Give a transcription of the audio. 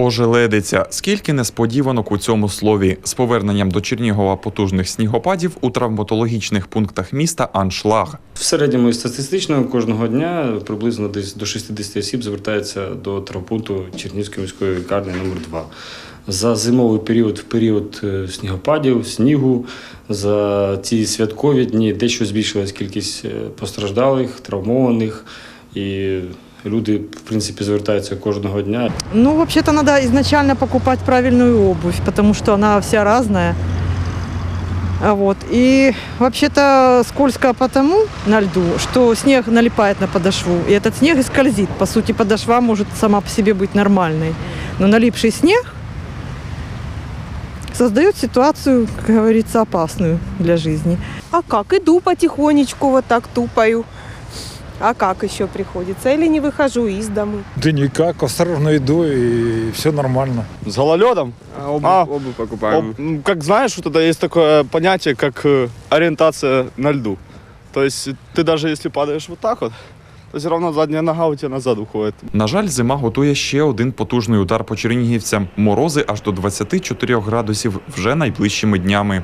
Ожеледиця. Скільки несподіванок у цьому слові з поверненням до Чернігова потужних снігопадів у травматологічних пунктах міста аншлаг. В середньому і статистично кожного дня приблизно десь до 60 осіб звертається до травмпункту Чернігівської міської лікарні номер 2 За зимовий період, в період е, снігопадів, снігу, за ці святкові дні дещо збільшилась кількість е, постраждалих, травмованих і люди, в принципі, звертаються кожного дня. Ну, вообще-то надо изначально покупать правильную обувь, потому что она вся разная. А Вот. И вообще-то скользко потому на льду, что снег налипает на подошву, и этот снег и скользит. По сути, подошва может сама по себе быть нормальной. Но налипший снег создает ситуацию, как говорится, опасную для жизни. А как? Иду потихонечку, вот так тупаю. А как еще приходится? Или не выхожу из дому? Да никак, осторожно иду и все нормально. С гололедом? обувь, А, обувь покупаем. Об- ну, как знаешь, вот это есть такое понятие, как э, ориентация на льду. То есть ты даже если падаешь вот так вот, то все равно задняя нога у тебя назад уходит. На жаль, зима готує ще один потужний удар по чернігівцям. Морози аж до 24 градусів вже найближчими днями.